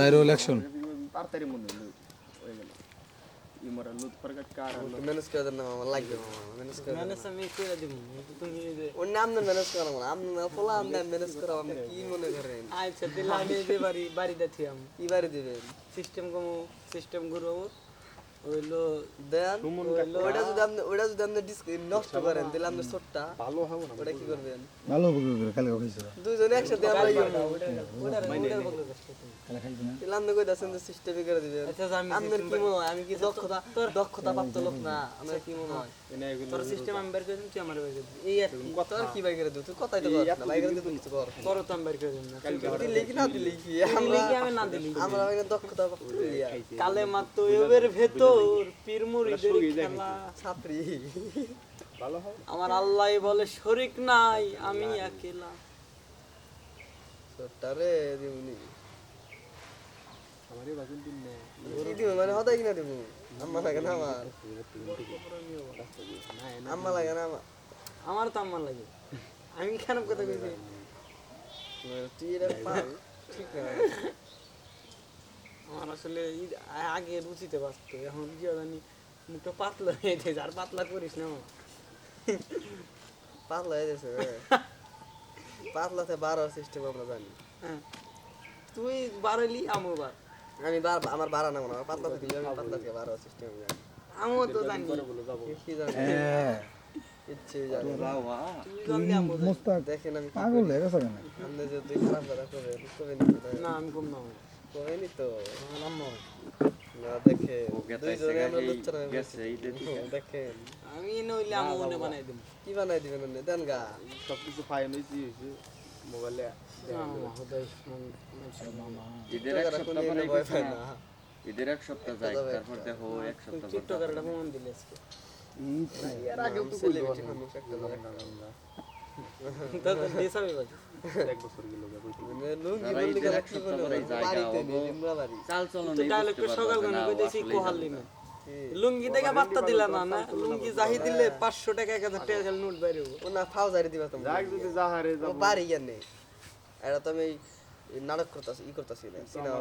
বাইরে ইলেকশন তাড়াতাড়ি মনে হলো হয়ে গেল ইমরা লুত প্রকাট কার দেন মামা লাগবে মামা ম্যানেজ করে আমি করে দিব তুমি ওর নাম না ম্যানেজ করা মামা না পোলা আপনি মেনেজ করা কি মনে করেন আচ্ছা দিলে আমি যে বাড়ি থিয়াম কি বাড়ি দিবেন সিস্টেম কমু সিস্টেম ঘুরবো হইল দেন ওটা যদি আপনি ওটা যদি আপনি নষ্ট করেন তাহলে আপনি ছোটটা ভালো হবে না ওটা কি করবেন? ভালো উপকার করে খালি অফিসে একসাথে আমরা ইয়ে করব। ওটার ওটার বলতে কষ্ট তুমি। খালি খাইছি না তাহলে আপনি কইতাছেন যে সিস্টেমে করে দিবেন। আচ্ছা আমি আপনার কি মনে হয়? আমি কি দক্ষতা দক্ষতা প্রাপ্ত লোক না? আমার কি মনে হয়? তোর সিস্টেম আমি বের করে দিম তুই আমার বের করে দিবি। এই আর কি? আর কি বাই করে দিও তুই কথাই তো কর না বাই করে দিও তুই কর তোর তো আমি বের করে দিম না। দিলে কি না দিলে কি? আমরা আমি না দিলি আমরা দক্ষতা প্রাপ্ত কালে মাত্র এবের ভেতর পীর মুড়িদের খেলা। ছাত্রী। ভালো হবে আমার আল্লাহ বলে শরিক নাই আমি একেলা। ছোটটারে দিমনি। আমারই বাজুন দিন নে। দিব মানে হদাই কিনা দিব আম্মা লাগে না আমার। আম্মা লাগে না আমার। আমার তো আমার লাগে। আমি কেন কথা কইছি? তুই এটা ঠিক না আমার আসলে আগে রুচিতে বাঁচতো এখন কি জানি মুখটা পাতলা হয়ে গেছে আর পাতলা করিস না আমার। পাতলা হয়ে গেছে পাতলাতে বারো সিস্টেম আমরা জানি। হ্যাঁ। তুই বাড়াইলি আমও বার। আমি বার আমার বাড়া না মনে হয় পাতলা থেকে আমি পাতলা থেকে বারো সিস্টেম জানি। আমও তো জানি। কি জানি? হ্যাঁ। দেখেন আমি পাগল হয়ে গেছে না আমি কম না আমার কবে নি তো হয়। না দেখে দুইজনে আমরা লুচ্চা নামে দেখেন আমি নইলে আমও মনে বানাই দিম কি বানাই দিবেন আপনি দেন গা সব কিছু ফাইন হয়েছে মোবাইলে ঈদের এক সপ্তাহ পরে পায় না ঈদের এক সপ্তাহ যাই তারপর দেখো এক সপ্তাহ টিকটকারটা প্রমাণ দিলে আজকে এর আগেও তো মানুষ একটা না মানে লুঙ্গি যারা বললি ঈদের গেলে এক কি সপ্তাহ বলব পরে জায়গা বাড়িতে হব। নেই লিমরা বাড়ি চাল চলো তো ডায়লগটা সকাল গানে কইতেছি কোহালি না দেখে পাত্তা দিলা না না লুঙ্গি জাহি দিলে পাঁচশো টাকা এক হাজার টাকা নোট বাইরে না ফাও জারি দিবা তুমি বাড়ি এটা তো আমি নাটক করতেছি ই করতেছি না সিনেমা